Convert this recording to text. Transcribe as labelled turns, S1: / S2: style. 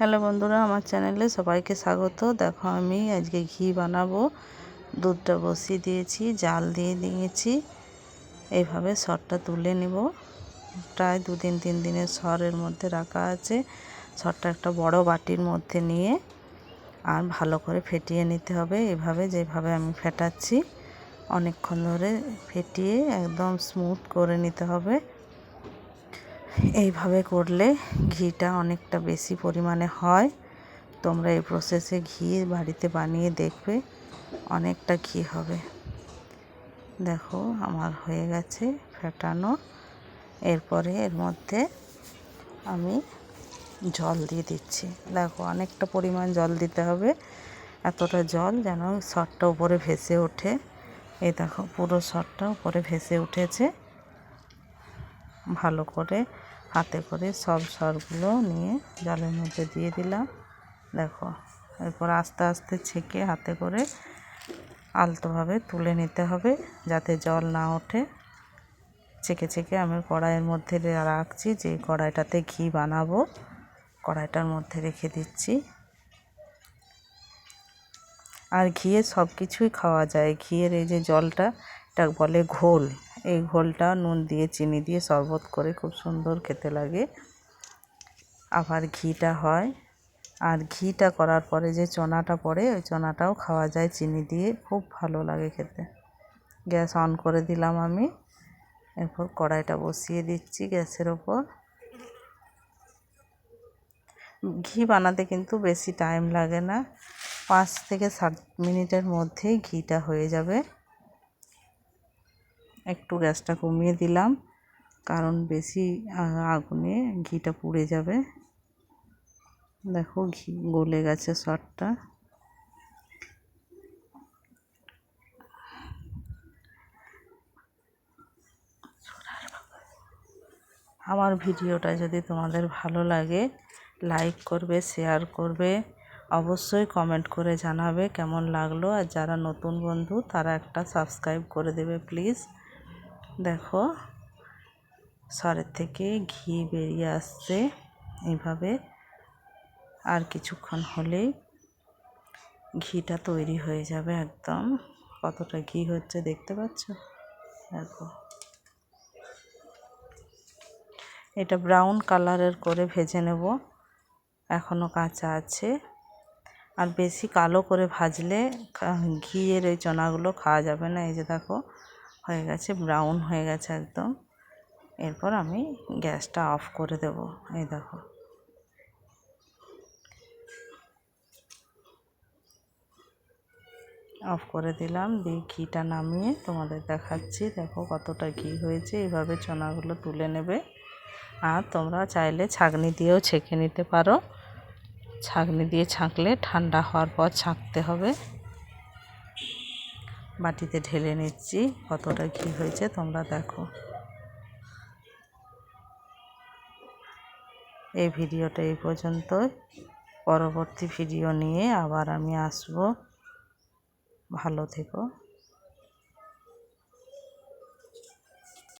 S1: Hello বন্ধুরা, আমার চ্যানেলে সবাইকে স্বাগত। দেখো, আমি আজকে ঘি বানাবো। দুধটা বসিয়ে দিয়েছি, জাল দিয়ে দিয়েছি। এইভাবে সরটা তুলে নিব। প্রায় দুদিন, তিন দিনের সরের মধ্যে রাখা আছে। সরটা একটা বড় বাটির মধ্যে নিয়ে আর ভালো করে ফেটিয়ে নিতে হবে। এভাবে যেভাবে আমি ফেটাচ্ছি, অনেকক্ষণ ধরে ফেটিয়ে একদম স্মুথ করে নিতে হবে। এইভাবে করলে ঘিটা অনেকটা বেশি পরিমাণে হয়। তোমরা এই প্রসেসে ঘি বাড়িতে বানিয়ে দেখবে অনেকটা ঘি হবে। দেখো, আমার হয়ে গেছে ফেটানো। এরপরে এর মধ্যে আমি জল দিয়ে দিচ্ছি। দেখো, অনেকটা পরিমাণ জল দিতে হবে। এতটা জল যেন সরটা উপরে ভেসে ওঠে। এই দেখো, পুরো সরটা উপরে ভেসে উঠেছে। ভালো করে হাতে করে সব সরগুলো নিয়ে জলের মধ্যে দিয়ে দিলাম। দেখো, এরপর আস্তে আস্তে ছেঁকে হাতে করে আলতোভাবে তুলে নিতে হবে যাতে জল না ওঠে। ছেঁকে ছেঁকে আমি কড়াইয়ের মধ্যে রাখছি, যে কড়াইটাতে ঘি বানাবো কড়াইটার মধ্যে রেখে দিচ্ছি। আর ঘিয়ে সব কিছুই খাওয়া যায়। ঘিয়ের এই যে জলটা এটা বলে ঘোল। এই ঘোলটা নুন দিয়ে, চিনি দিয়ে শরবত করে খুব সুন্দর খেতে লাগে। আবার ঘিটা হয়। আর ঘিটা করার পরে যে চনাটা পড়ে, ওই চনাটাও খাওয়া যায় চিনি দিয়ে। খুব ভালো লাগে খেতে। গ্যাস অন করে দিলাম আমি। এরপর কড়াইটা বসিয়ে দিচ্ছি গ্যাসের ওপর। ঘি বানাতে কিন্তু বেশি টাইম লাগে না। পাঁচ থেকে সাত মিনিটের মধ্যেই ঘিটা হয়ে যাবে। একটু গ্যাসটা কমিয়ে দিলাম, কারণ বেশি আগুনে ঘিটা পুড়ে যাবে। দেখো ঘি গলে গেছে সরটা আমার ভিডিওটা যদি তোমাদের ভালো লাগে, লাইক করবে, শেয়ার করবে, অবশ্যই কমেন্ট করে জানাবে কেমন লাগল। আর যারা নতুন বন্ধু, তারা একটা সাবস্ক্রাইব করে দেবে প্লিজ। দেখো, সরের থেকে ঘি বেরিয়ে আসছে। এইভাবে আর কিছুক্ষণ হলেই ঘিটা তৈরি হয়ে যাবে একদম। কতটা ঘি হচ্ছে দেখতে পাচ্ছ? দেখো। এটা ব্রাউন কালারের করে ভেজে নেব। এখনও কাঁচা আছে। আর বেশি কালো করে ভাজলে ঘিয়ের ওই চনাগুলো খাওয়া যাবে না। এই যে দেখো হয়ে গেছে ব্রাউন হয়ে গেছে একদম। এরপর আমি গ্যাসটা অফ করে দেব, এই দেখো। অফ করে দিলাম, দিয়ে ঘিটা নামিয়ে তোমাদের দেখাচ্ছি। দেখো কতটা ঘি হয়েছে এইভাবে চনাগুলো তুলে নেবে। আর তোমরা চাইলে ছাঁকনি দিয়েও ছেঁকে নিতে পারো। ছাঁকনি দিয়ে ছাঁকলে ঠান্ডা হওয়ার পর ছাঁকতে হবে। বাটিতে ঢেলে নিচ্ছি। কতটা ঘি হয়েছে তোমরা দেখো। এই ভিডিওটা এই পর্যন্ত পরবর্তী ভিডিও নিয়ে আবার আমি আসব। ভালো থেকো।